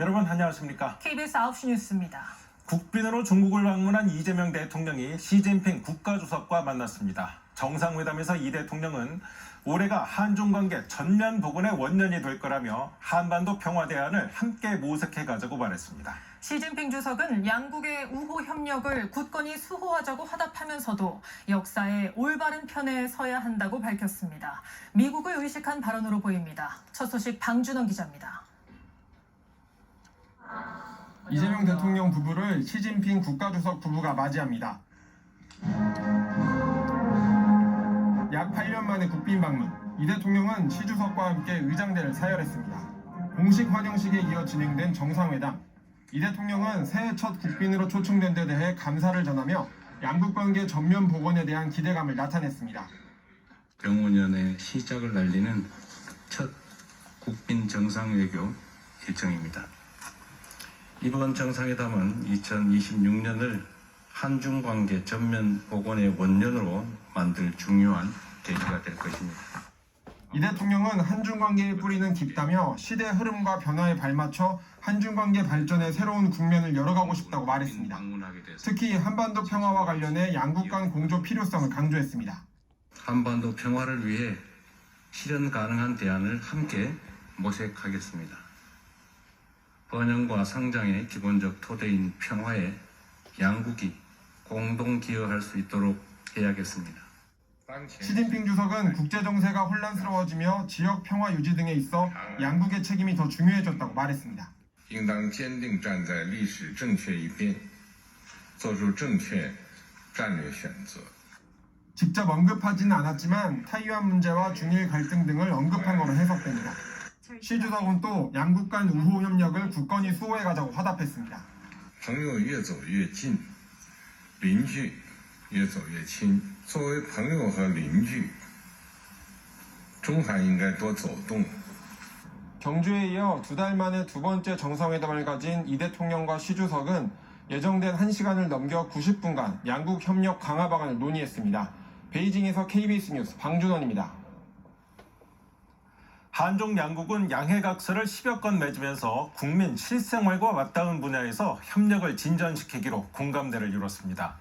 여러분 안녕하십니까? KBS 9시 뉴스입니다. 국빈으로 중국을 방문한 이재명 대통령이 시진핑 국가주석과 만났습니다. 정상회담에서 이 대통령은 올해가 한중 관계 전면 복원의 원년이 될 거라며 한반도 평화 대안을 함께 모색해 가자고 말했습니다. 시진핑 주석은 양국의 우호 협력을 굳건히 수호하자고 화답하면서도 역사의 올바른 편에 서야 한다고 밝혔습니다. 미국을 의식한 발언으로 보입니다. 첫 소식 방준원 기자입니다. 이재명 대통령 부부를 시진핑 국가주석 부부가 맞이합니다. 약 8년 만에 국빈 방문. 이 대통령은 시 주석과 함께 의장대를 사열했습니다. 공식 환영식에 이어 진행된 정상회담. 이 대통령은 새해 첫 국빈으로 초청된 데 대해 감사를 전하며 양국 관계 전면 복원에 대한 기대감을 나타냈습니다. 병원연의 시작을 알리는 첫 국빈 정상외교 일정입니다. 이번 정상회담은 2026년을 한중 관계 전면 복원의 원년으로 만들 중요한 계기가 될 것입니다. 이 대통령은 한중 관계에 뿌리는 깊다며 시대 흐름과 변화에 발맞춰 한중 관계 발전의 새로운 국면을 열어가고 싶다고 말했습니다. 특히 한반도 평화와 관련해 양국 간 공조 필요성을 강조했습니다. 한반도 평화를 위해 실현 가능한 대안을 함께 모색하겠습니다. 번영과 성장의 기본적 토대인 평화에 양국이 공동 기여할 수 있도록 해야겠습니다. 시진핑 주석은 국제 정세가 혼란스러워지며 지역 평화 유지 등에 있어 양국의 책임이 더 중요해졌다고 말했습니다.应当坚定站在历史正确一边，做出正确战略选择。 직접 언급하지는 않았지만 타이완 문제와 중일 갈등 등을 언급한 거로 해석됩니다. 시 주석은 또 양국 간 우호 협력을 굳건히 수호해 가자고 화답했습니다. 朋友越走越近，邻居越走越亲。作为朋友和邻居，中韩应该多走动。 경주에 이어 두 달 만에 두 번째 정상회담을 가진 이 대통령과 시 주석은 예정된 1시간을 넘겨 90분간 양국 협력 강화 방안을 논의했습니다. 베이징에서 KBS 뉴스 방준원입니다. 한중 양국은 양해각서를 10여 건 맺으면서 국민 실생활과 맞닿은 분야에서 협력을 진전시키기로 공감대를 이뤘습니다.